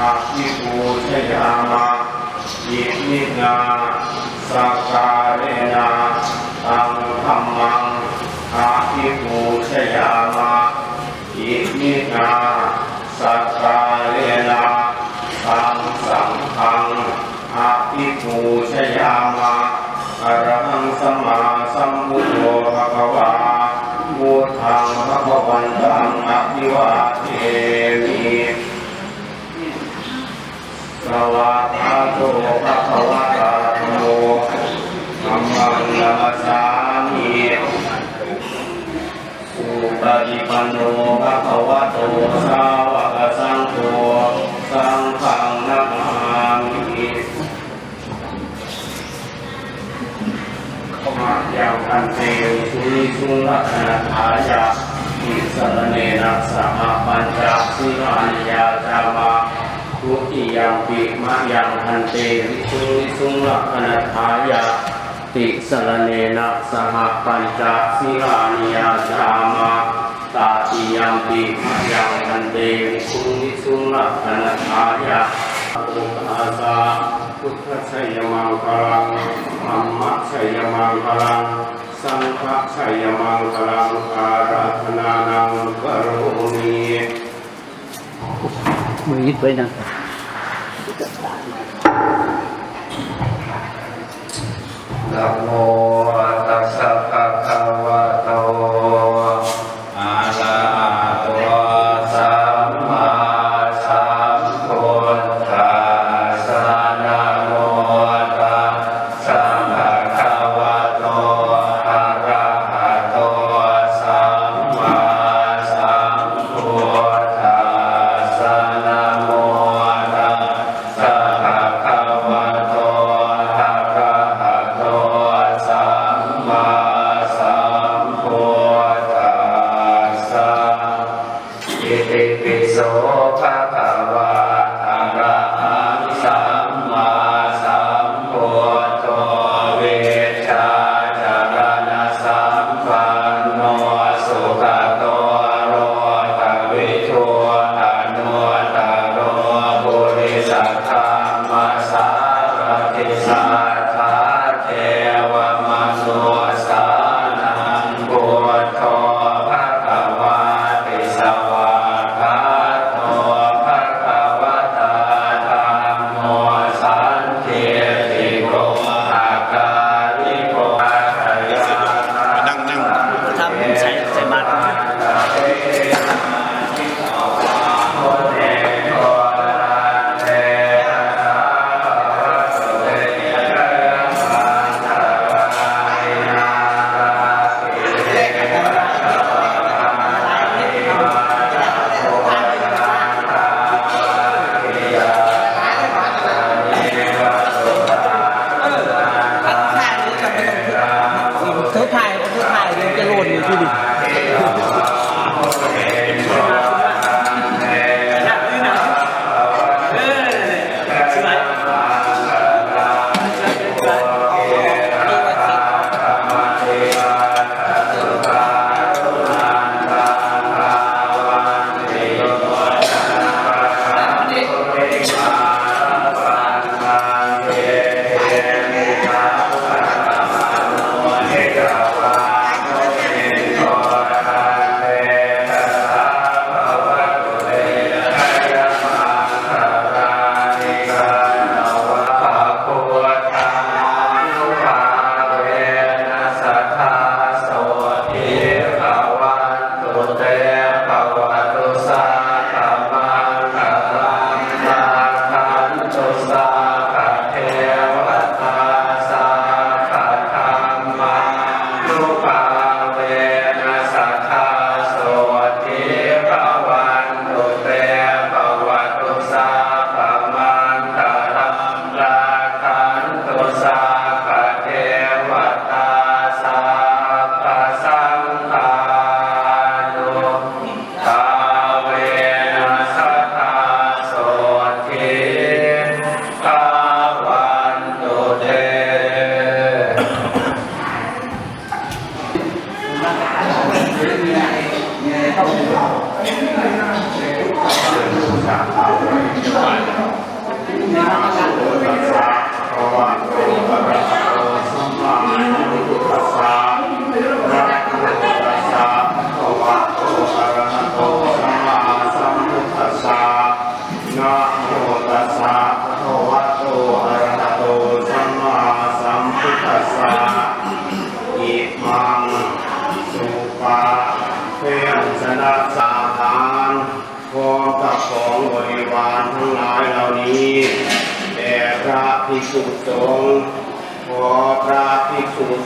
อาภิปูชยามาอิมินาสการะนาตังธรรมังอาภิปูชยามาอิมินาสการะนาตังสังฆังอาภิปูชยามาอรหังสัมมาสัมพุทโธภะคะวาพุทธังภะคะวันตังอภิวาเทวี สวะคาโตภะคะวะตาธัมโมธัมมังนัมสามิสุปฏิปันโนภะคะวะโตสาวกสังโฆสังฆังนัมมามิมายังพันเตสุริสุรัตนทายาอิสรเนนะสหปัญจสิรานิยาจามา ทุติยังปิมายังพันเตวิสุงวิสุงลักขณทายาติสรเนนะสหปัญจสิรานิยาจามาตาติยังปิมายังพันเตวิสุงวิสุงลักขณทายาอุปอาสาพุทธชัยมังคลังธรรมชัยมังคลังสังฆชัยมังคลังอาราธนานังกโรมีมือยึดไว้นะ นะโมตัสสะภะคะวะ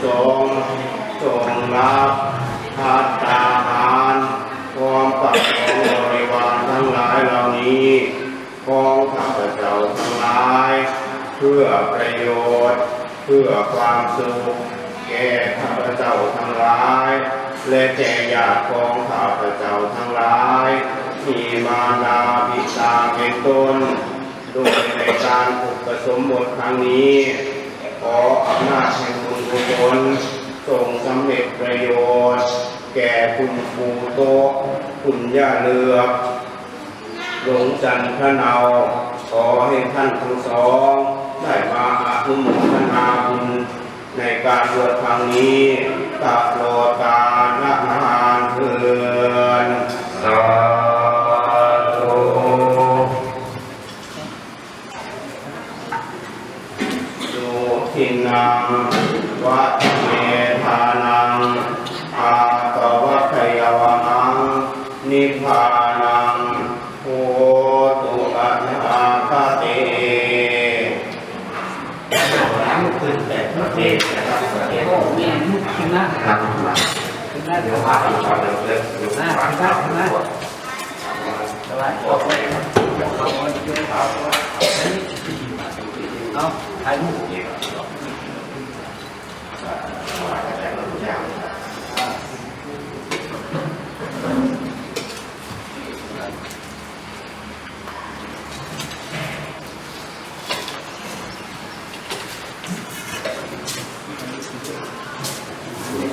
สงฆ์ทรงรับพัตตาหารความปัจจัยบริวารทั้งหลายเหล่านี้ของข้าพเจ้าทั้งหลาย เพื่อประโยชน์ เพื่อความสุขแก่ข้าพเจ้าทั้งหลาย และแก่ญาติของข้าพเจ้าทั้งหลายมีมาดาบิดาเป็นต้นโดยในการอุปสมบทครั้งนี้ ขออำนาจแห่ง กุศลส่งสำเร็จประโยชน์ แก่คุณครูโต๊ะคุณย่าเลือกหลวงจันทร์พระเนา ขอให้ท่านทั้งสอง ได้มาอาคุโมทนาบุญในการบวชครั้งนี้ตลอดกาล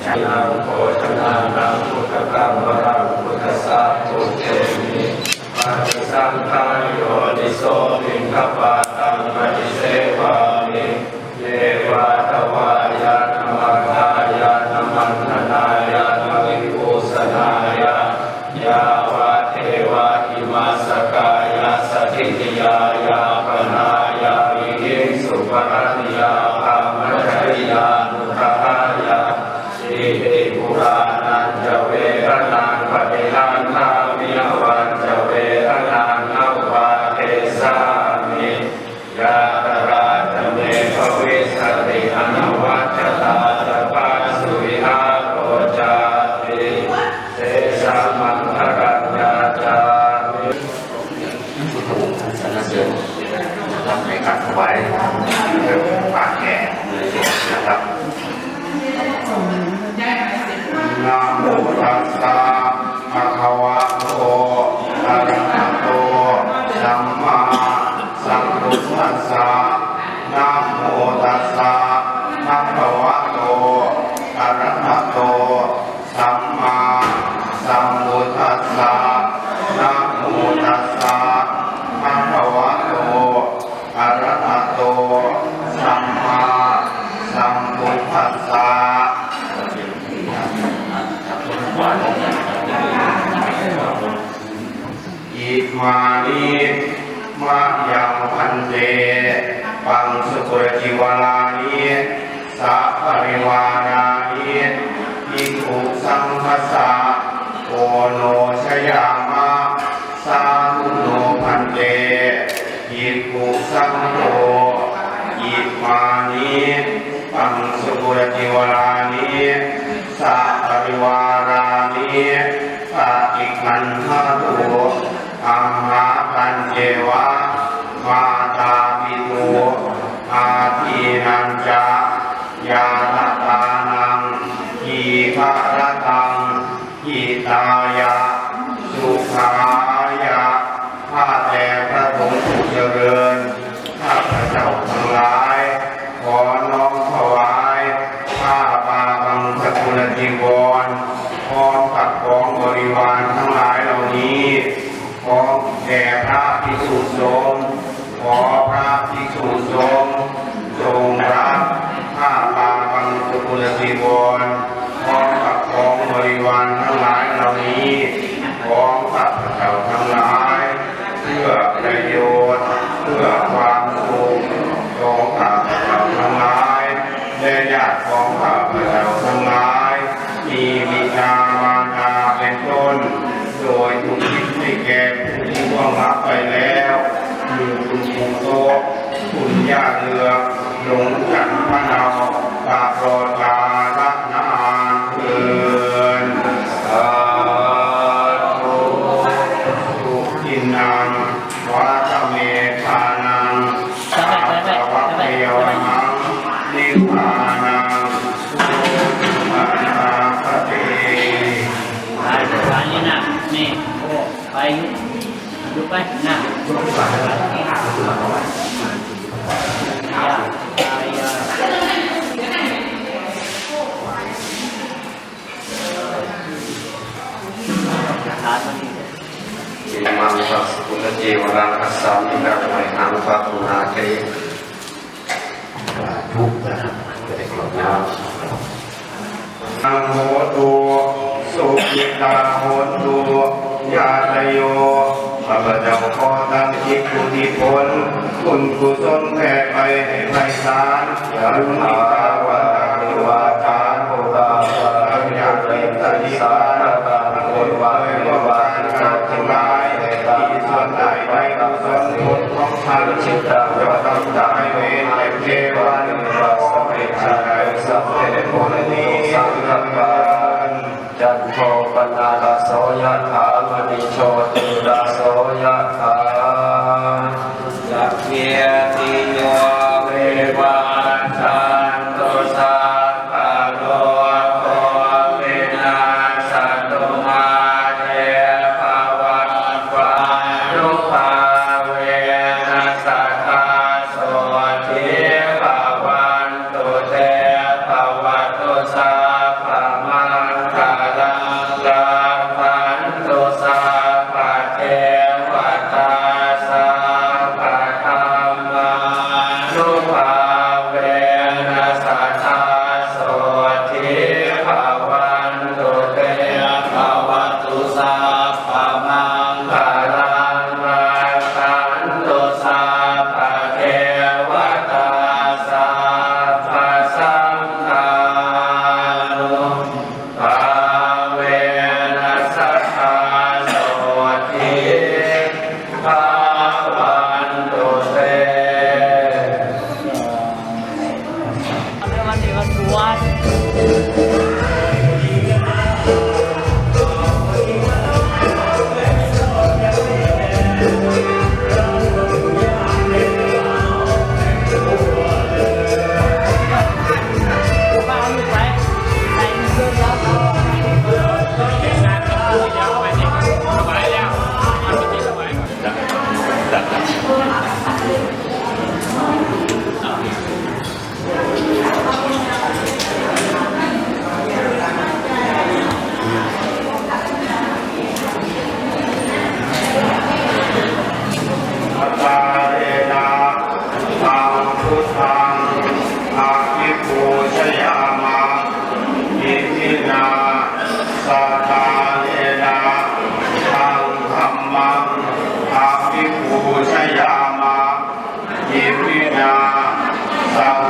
สังฆัโภชนังนังพุทธกังวรัง ขัดไว้ สุรจีวาลานีสัพพริวานัตว์ของบริวารทั้งหลายเหล่านี้ ขอแด่พระพิกษุสงฆ์ขอ วัตเมธานังสัตวัตเยวังนิพพานังสุมานาคติไปไปนี่นะนี่โอ้ไปดูไปนะดูไปมังสัส ตเจวราคัสสามิกังไมหังฟาตุนาเกทุกนะครับเป็นกลมน้ำนังโหตุสุขิตาโหตุญาตโยข้าพเจ้าขอตั้งจิตกุฏิพลคุณกุศลแผ่ไปให้ไพศาลอย่าลืมตาวา সাপ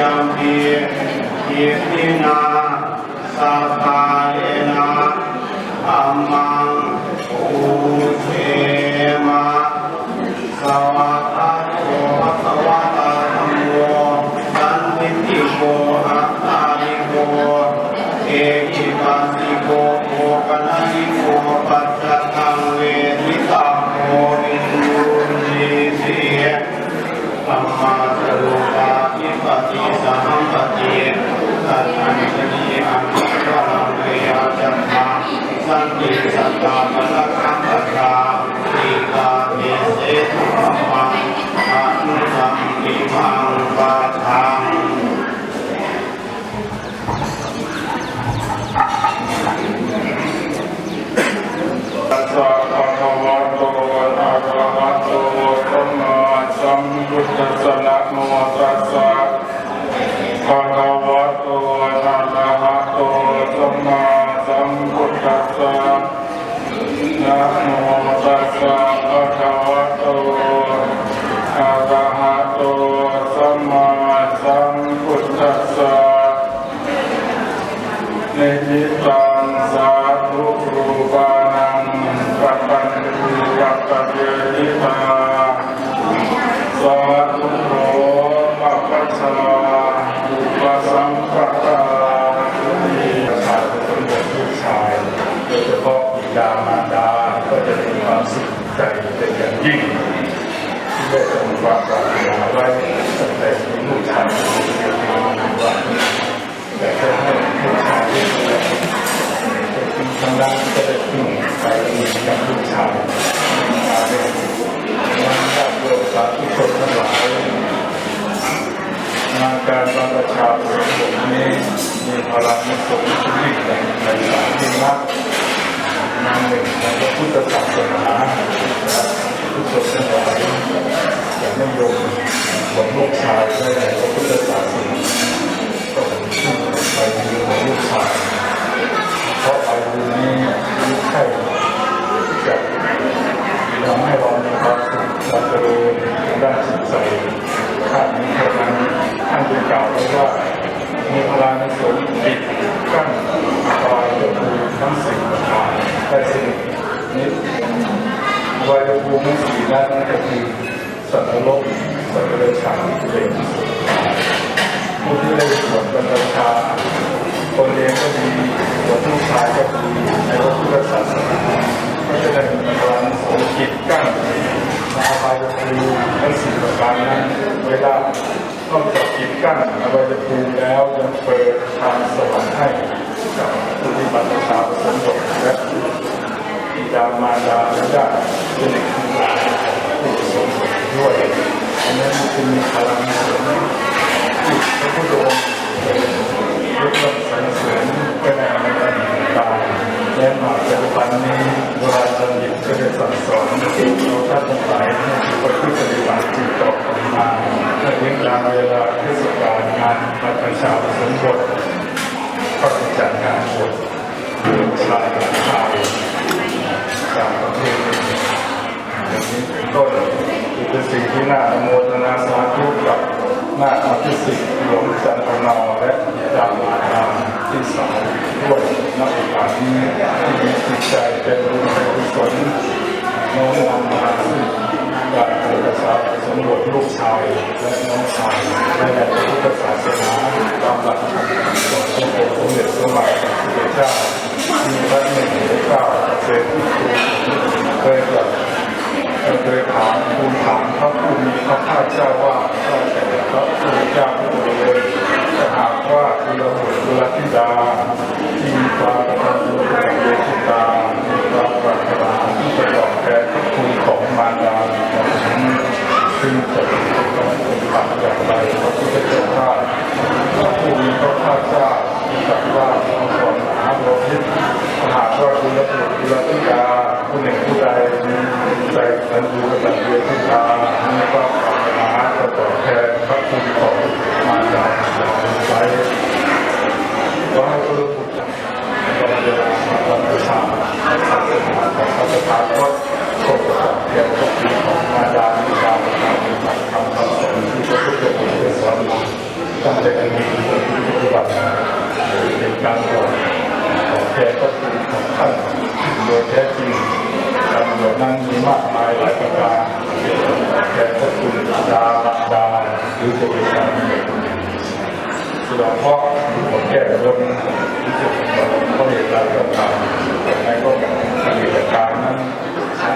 ยังเพียเพียนาสัพพายนาธรรมา หนึ่งในพระพุทธศาสนาทุกคนทั้งหลายจะนิยมของลูกชายได้ในพระพุทธศาสนาก็เป็นชื่อไปมือของลูกชายเพราะอายุนี้ไม่ใช่จะทำให้เรามีความสุขและเจริญทางด้านจิตใจข้านี้เท่านั้นท่านจึงกล่าวไว้ว่ามีพลังสมจิตกั้นกายก็คือทั้งสิ่งต่างๆแต่สิ่งนี้วัยภู มิทั้งสี่นั้นก็คือสัตว์นรกสัตว์เดรัจฉานเปรตผู้ที่ได้สวดบรรพชาคนเลี้ยงก็ดีตัวผู้ชายก็ดีในพระพุทธศาสนาก็จะได้มีพลังสมจิตกั้นมาอบายภูมิทั้งสี่ประการนั้นไว้ได้นอกจากจิตกั้นอบายภูมิแล้วยังเปิดทางสวรรค์ให้กับผู้ที่บัตรชาวสมบทและบิดามารดาและญาติเป็นทั้งหลายผู้สมบท ด้วยอันนั้นจึงมีพลังสูงที่พระพุทธองค์ยกย่องสรรเสริญก็ในในการตางๆและมาปัจจุบันนี้เวลาจะหยิบก็ได้สั่งสอนเราท่านทั้งหลายให้ถือว่าที่ปฏิบัติจิตต่อกันมาเมื่อถึงการเวลาเทศกาลงานมาประชาสมบทก็จะจัดงานบวชเดือนชายกับชายจากประเทศอย่างนี้เป็นต้น เป็นสิ่งที่น่าอนุโมทนาสาธุกับน่าอภิสิทธิ์หลวงจันทร์นอและดาวมาดามที่สาวด้วยนักโอกาสนี้ที่มีจิตใจเป็นบุญเป็นกุศลน้อมนำมาซึ่งการประชารสมบทลูกชายและน้องชายในในพระพุทธศาสนาตามหลักคำสอนขององค์สมเด็จพระบาทสมเด็จเจ้ามีพระหนึ่งในเก้าเสด็จเคยกลับะเคยถามทูลถามพระผู้มีพระภาคเจ้าว่าข้าแต่พระพุทธเจ้าผู้เจริญถ้าหากว่ากุลบุตรกุลธิดาที่มีความกตัญญูกตเวทิตามีความปรารถนาที่จะตอบแทนพระคุณของมารดาของฉันซึ่งจะต้องปฏิบัติอย่างไรพระพุทธเจ้าข้าพระผู้มีพระภาคเจ้าตรัสว่าเอาก่อนมหาโลหิตหากว่ากุลบุตรกุลธิดา ผู้หนึ่งผู้ใดมีใจอันดูกตัญญูทิตามีความปรารถนาจะตอบแทนพระคุณของมารดาอย่างไรขอให้กุลบุตรตลอดเวลามาบรรพชาศาสนาของพระสถาคตคงจะตอบแทนพระคุณของมารดาบิดาในการปฏิบัติธรรมคำสอนที่พระพุทธองค์ได้สอนมาตั้งแต่อดีตจนถึงปัจจุบันเป็นการบวชตอบแทนพระคุณของท่านโดยแท้จริง การบวชนั้นมีมากมายหลายประการแก่พระคุณดาบดาหรือจะเป็นการสดองเคราะห์บทแก้บนหรือจะเป็นบทเพราะเหตุใดก็ตามแต่ในก็มีเหตุการณ์นั้นใช้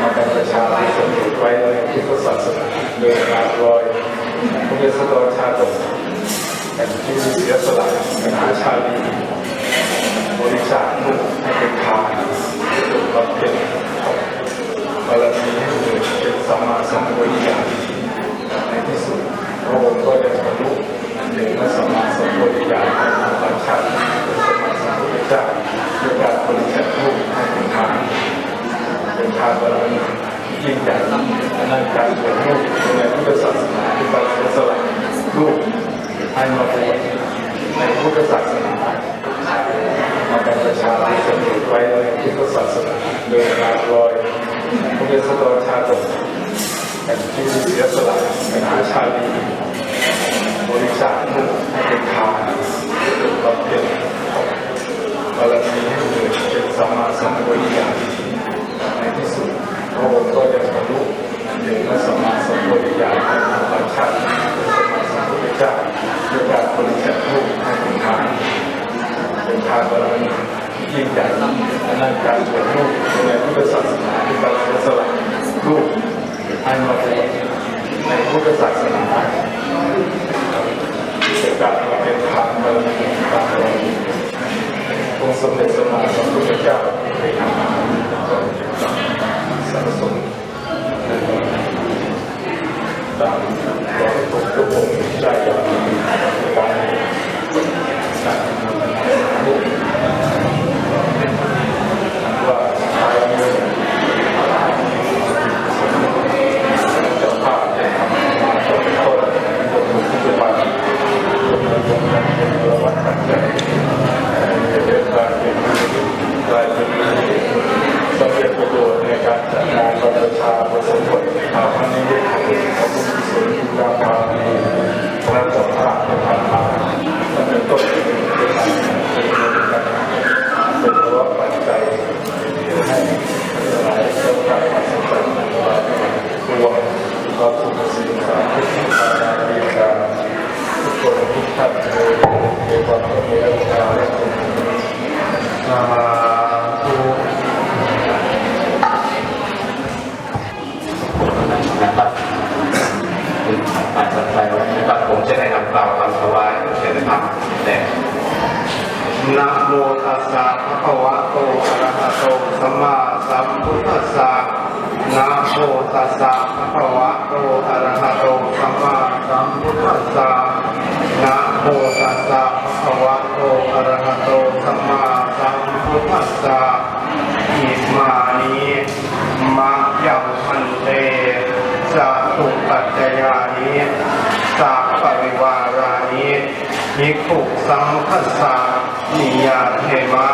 มาเป็นประชาชนไว้ในพุทธศาสนาโดยการลอยพระเยซูชาติแต่ที่เสียสละเป็นหาชาลี บริจาคลูกให้เป็นทานเป็นบำเพ็ญบารมีให้เกิดเป็นสัมมาสัมพุทธญาณในที่สุดพระองค์ก็ได้บรรลุถึงพระสัมมาสัมพุทธญาณในปัญชาติเป็นสัมมาสัมพุทธเจ้าด้วยการบริจาคลูกให้เป็นทานเป็นทานบารมียิ่งใหญ่นั่นการบวชลูกในพุทธศาสนาที่การเสียสละลูกให้มาบวชในพุทธศาสนา มาเป็นประชาชนไว้ในพุทธศาสนาโดยการลอยพระเยซูชาติแต่ที่เสียสละเป็นหาชาลีบริจาคลูกให้เป็นทานเป็นบำเพ็ญ บารมีให้เกิดเป็นสัมมาสัมพุทธญาณในที่สุดพระองค์ก็จะบรรลุถึงพระสัมมาสัมพุทธญาณในธรรมชาติเป็นสัมมาสัมพุทธเจ้าด้วยการบริจาครูปให้เป็นทานเป็นทานบารมียิ่งใหญ่ นั่นการบวชลูกในพุทธศาสนาที่การเสียสละลูกให้มาเป็นในพุทธศาสนาเป็นการมาเป็นทานบารมีตามบารมีองค์สมเด็จสมมาสัมพุทธเจ้าได้ทำมาสะสมตามรอยทุกทุกองค์ได้อย่างมีการการลูกว่าทายมือเจ้าภาพได้ทำมาต้นต้นบทมุขปัจจุบันคนละวงกันเป็นระ วัตปัจจัยจะเป็การเป็นกลายเป็นสำเร็จประโยชน์ในการจัดงานบรรพชาบสมบททางพระนิเของพระพุทธศาสนาบามีพระสัมมาสัมพุทธเจ้าและเป็นต้นเป็นการเป็นการเป็นภาะปัจจัยให้หลายเจ้าการมาสัมผัสในเวลาตัวพระสุภสิงสาธุสิงสาราดีการทุกคนทุกท่านเลยมีความมีรักษาและคุณ สาธุ นะครับถึงอ่านสัตว์ไปไว้นะครับผมจะได้นำกล่าวคำถวายเชิญนะครับแต่นะโมตัสสะภะคะวะโตอะระหะโตสัมมาสัมพุทธัสสะนะโมตัสสะภะคะวะโตอะระหะโตสัมมาสัมพุทธัสสะนะโมตัสสะภะคะวะโตอะระหะโต พุทธัสสะอิมานิมะยังพันเตสะตุปัจจยานิสัพปริวารานิภิกขุสังฆสสะนิยาเทมะ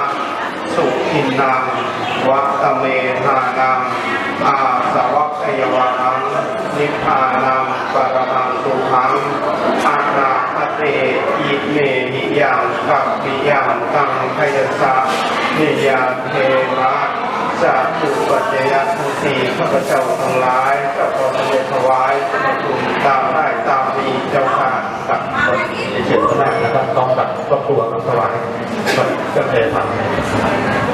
สุขินังวัตเมธานังอาสวัคยวังนิพพานังปรมังสุขังอานาคเตอิเม ยังกัปปิยังตังพยสะนิยาเทวะจะตุปัจจยทุสีข้าพเจ้าทั้งหลายจะขอสำเร็จถวายพระคุณตามได้ตามมีเจ้าค่ะกับเชิญก็ได้นะครับต้องกับครอบครัวกับถวายก็จะเพทำสวย